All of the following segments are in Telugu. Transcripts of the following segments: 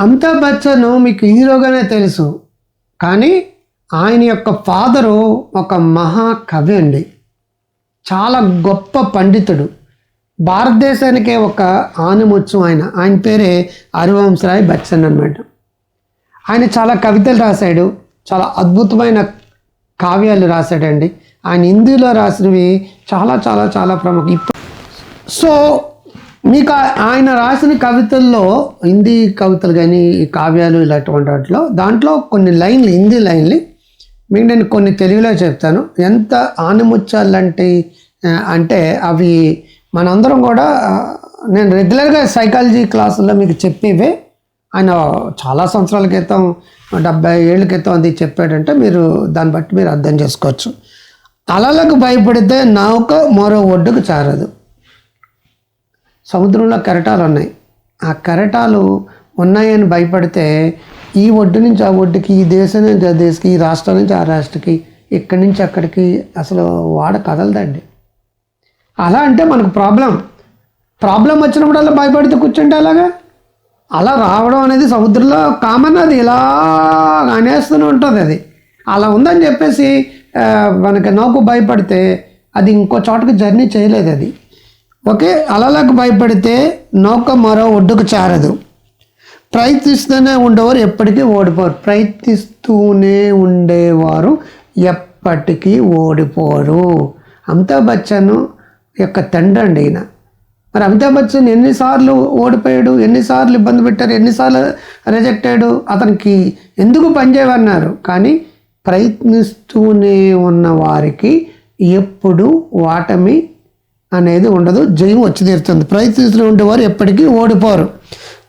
అమితాబ్ బచ్చన్ మీకు హీరోగానే తెలుసు. కానీ ఆయన యొక్క ఫాదరు ఒక మహాకవి అండి. చాలా గొప్ప పండితుడు. భారతదేశానికే ఒక ఆనిముచ్చు ఆయన. ఆయన పేరే హరివంశరాయ్ బచ్చన్ అన్నమాట. ఆయన చాలా కవితలు రాశాడు. చాలా అద్భుతమైన కావ్యాలు రాశాడండి. ఆయన హిందీలో రాసినవి చాలా చాలా చాలా ప్రముఖ. ఇప్పుడు సో మీకు ఆయన రాసిన కవితల్లో హిందీ కవితలు కానీ ఈ కావ్యాలు ఇలాంటి వాటిలో దాంట్లో కొన్ని లైన్లు హిందీ లైన్లు మీకు నేను కొన్ని తెలుగులో చెప్తాను. ఎంత ఆనిముచ్చాలంటే అంటే అవి మనందరం కూడా నేను రెగ్యులర్గా సైకాలజీ క్లాసుల్లో మీకు చెప్పేవే. ఆయన చాలా సంవత్సరాల క్రితం డెబ్బై ఏళ్ళ క్రితం అది చెప్పాడంటే మీరు దాన్ని బట్టి మీరు అర్థం చేసుకోవచ్చు. అలలకు భయపడితే నౌక మరో ఒడ్డుకు చేరదు. సముద్రంలో కెరటాలు ఉన్నాయి. ఆ కెరటాలు ఉన్నాయని భయపడితే ఈ ఒడ్డు నుంచి ఆ ఒడ్డుకి ఈ దేశం నుంచి ఆ దేశకి ఈ రాష్ట్రం నుంచి ఆ రాష్ట్రకి ఇక్కడి నుంచి అక్కడికి అసలు వాడ కదలదండి. అలా అంటే మనకు ప్రాబ్లం. ప్రాబ్లం వచ్చినప్పుడల్లా భయపడితే కూర్చుంటే అలాగా అలా రావడం అనేది సముద్రంలో కామన్ అది. ఇలా అనేస్తూనే ఉంటుంది అది. అలా ఉందని చెప్పేసి మనకి నౌకు భయపడితే అది ఇంకో చోటకి జర్నీ చేయలేదు అది. ఓకే? అలలకు భయపడితే నౌక మరో ఒడ్డుకు చేరదు. ప్రయత్నిస్తూనే ఉండేవారు ఎప్పటికీ ఓడిపోరు. ప్రయత్నిస్తూనే ఉండేవారు ఎప్పటికీ ఓడిపోరు. అమితాబ్ బచ్చన్ యొక్క తండ్రి అండి ఈయన. మరి అమితాబ్ బచ్చన్ ఎన్నిసార్లు ఓడిపోయాడు ఎన్నిసార్లు ఇబ్బంది పెట్టారు ఎన్నిసార్లు రిజెక్ట్ అయ్యాడు అతనికి ఎందుకు పనిచేయన్నారు కానీ ప్రయత్నిస్తూనే ఉన్న వారికి ఎప్పుడు వాటమి అనేది ఉండదు. జయం వచ్చి తీరుతుంది. ప్రయత్నిస్తూ ఉండేవారు ఎప్పటికీ ఓడిపోరు.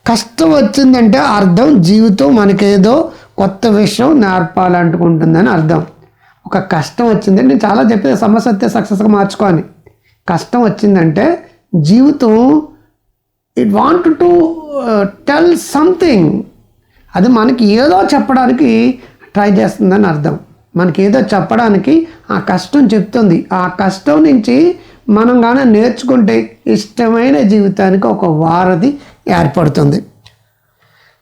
కష్టం వచ్చిందంటే అర్థం జీవితం మనకేదో కొత్త విషయం నేర్పాలనుకుంటుందని అర్థం. ఒక కష్టం వచ్చిందంటే నేను చాలా చెప్పేది సమస్య సక్సెస్గా మార్చుకోని కష్టం వచ్చిందంటే జీవితం it want to tell something అది మనకి ఏదో చెప్పడానికి ట్రై చేస్తుందని అర్థం. మనకి ఏదో చెప్పడానికి ఆ కష్టం చెప్తుంది. ఆ కష్టం నుంచి మనం కానీ నేర్చుకుంటే ఇష్టమైన జీవితానికి ఒక వారధి ఏర్పడుతుంది.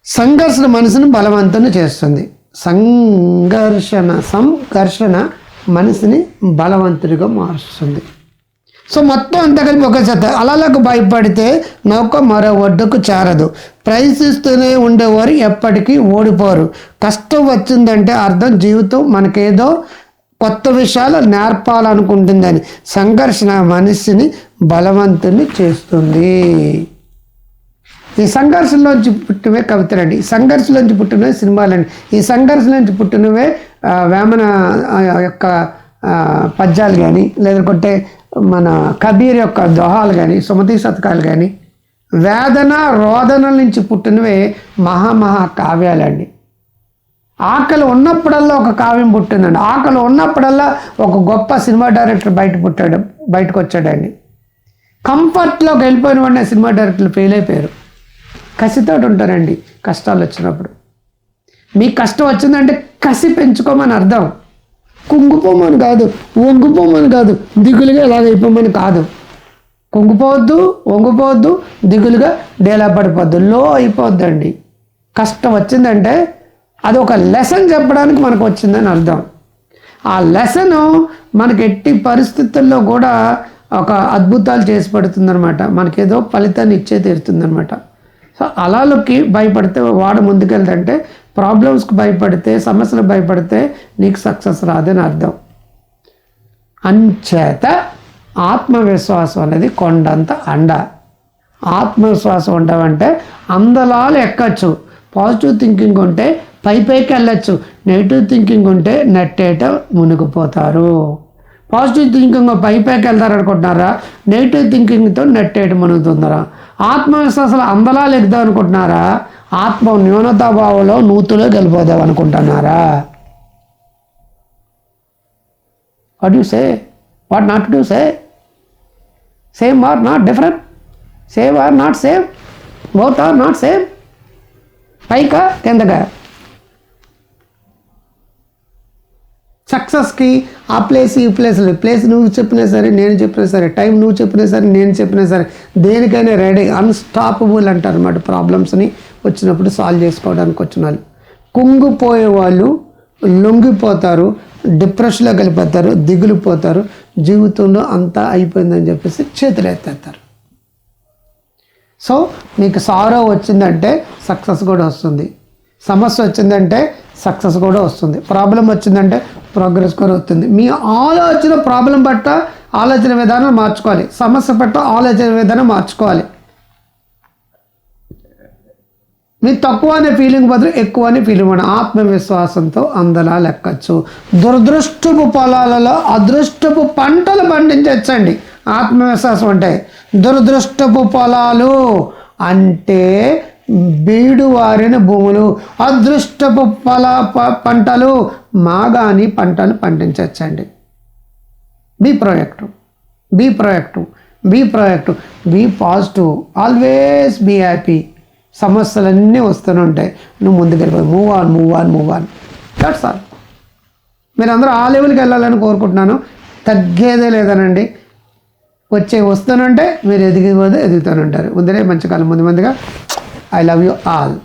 సంఘర్షణ మనసును బలవంతం చేస్తుంది. సంఘర్షణ సంఘర్షణ మనసుని బలవంతుడిగా మారుస్తుంది. సో మొత్తం అంతా కలిపి ఒక చేత అలలకు భయపడితే నౌక మరో ఒడ్డుకు చేరదు. ప్రయత్నిస్తూనే ఉండేవారు ఎప్పటికీ ఓడిపోరు. కష్టం వచ్చిందంటే అర్థం జీవితం మనకేదో కొత్త విషయాలు నేర్పాలనుకుంటుందని సంఘర్షణ మనిషిని బలవంతుని చేస్తుంది. ఈ సంఘర్షణలోంచి పుట్టినవే కవితలండి. ఈ సంఘర్షణలోంచి పుట్టినవే సినిమాలండి. ఈ సంఘర్షణలోంచి పుట్టినవే వేమన యొక్క పద్యాలు కానీ లేదంటే మన కబీర్ యొక్క దోహాలు కానీ సుమతి శతకాలు కానీ వేదన రోదనల నుంచి పుట్టినవే మహామహా కావ్యాలండి. ఆకలి ఉన్నప్పుడల్లా ఒక కావ్యం పుట్టిందండి. ఆకలి ఉన్నప్పుడల్లా ఒక గొప్ప సినిమా డైరెక్టర్ బయట పుట్టాడు బయటకు వచ్చాడండి కంఫర్ట్లోకి వెళ్ళిపోయిన వాడిని సినిమా డైరెక్టర్లు ఫెయిల్ అయిపోయారు. కసితో ఉంటారండి కష్టాలు వచ్చినప్పుడు. మీకు కష్టం వచ్చిందంటే కసి పెంచుకోమని అర్థం. కుంగిపోమని కాదు వంగిపోమని కాదు దిగులుగా ఇలాగ అయిపోమని కాదు. కుంగిపోవద్దు వంగిపోవద్దు దిగులుగా డేలా పడిపోద్దు లో అయిపోద్దండి. కష్టం వచ్చిందంటే అది ఒక లెసన్ చెప్పడానికి మనకు వచ్చిందని అర్థం. ఆ లెసన్ మనకి ఎట్టి పరిస్థితుల్లో కూడా ఒక అద్భుతాలు చేసి పెడుతుందనమాట మనకేదో ఫలితాన్ని ఇచ్చే తీరుతుందనమాట సో అలాలకి భయపడితే వాడు ముందుకెళ్తుంటే ప్రాబ్లమ్స్కి భయపడితే సమస్యలకు భయపడితే నీకు సక్సెస్ రాదని అర్థం. అంచేత ఆత్మవిశ్వాసం అనేది కొండంత అండ. ఆత్మవిశ్వాసం ఉండవంటే అందలాలు ఎక్కచ్చు. పాజిటివ్ థింకింగ్ ఉంటే పై పైకి వెళ్ళచ్చు. నెగిటివ్ థింకింగ్ ఉంటే నెట్టేట మునిగిపోతారు. పాజిటివ్ థింకింగ్ పై పైకి వెళ్తారు అనుకుంటున్నారా? నెగిటివ్ థింకింగ్తో నెట్టేట మునుగుతున్నారా ఆత్మవిశ్వాసాలు అందలా ఎక్కుదాం అనుకుంటున్నారా? ఆత్మ న్యూనతాభావంలో నూతులో గెలిపోదాం అనుకుంటున్నారా? What you say what not to say same or not different same or not same both or not same పైకా కిందగా సక్సెస్కి ఆ ప్లేస్ ఈ ప్లేస్ ప్లేస్ నువ్వు చెప్పినా సరే నేను చెప్పినా సరే టైం నువ్వు చెప్పినా సరే నేను చెప్పినా సరే దేనికైనా రెడీ అన్స్టాపబుల్ అంటారు అన్నమాట ప్రాబ్లమ్స్ని వచ్చినప్పుడు సాల్వ్ చేసుకోవడానికి వచ్చిన వాళ్ళు కుంగిపోయే వాళ్ళు లొంగిపోతారు డిప్రెషన్లో వెళ్ళిపోతారు దిగులు పోతారు జీవితంలో అంతా అయిపోయిందని చెప్పేసి చేతులు ఎత్తేస్తారు. సో మీకు సారో వచ్చిందంటే సక్సెస్ కూడా వస్తుంది. సమస్య వచ్చిందంటే సక్సెస్ కూడా వస్తుంది. ప్రాబ్లం వచ్చిందంటే ప్రోగ్రెస్ కూడా అవుతుంది మీ ఆలోచన ప్రాబ్లం పట్ల ఆలోచన విధానం మార్చుకోవాలి. సమస్య పట్ల ఆలోచన విధానం మార్చుకోవాలి. మీ తక్కువ అనే ఫీలింగ్ బదులు ఎక్కువ అనే ఫీలింగ్ మన ఆత్మవిశ్వాసంతో అందలా లెక్కచ్చు. దురదృష్టపు పొలాలలో అదృష్టపు పంటలు పండించచ్చండి. ఆత్మవిశ్వాసం అంటే దురదృష్టపు పొలాలు అంటే బీడు వారిన భూములు అదృష్టపు ఫల పంటలు మాగాని పంటలు పండించచ్చండి. Be proactive be proactive be proactive be positive always be happy. సమస్యలన్నీ వస్తూనే ఉంటాయి. నువ్వు ముందుకెళ్ళిపోయి move on move on move on. That's all మీరందరూ ఆ లెవెల్కి వెళ్ళాలని కోరుకుంటున్నాను. తగ్గేదే లేదనండి. వచ్చే వస్తానంటే మీరు ఎదిగిపోతే ఎదుగుతానంటారు ముందరే మంచి కాలం ముందు మందిగా. I love you all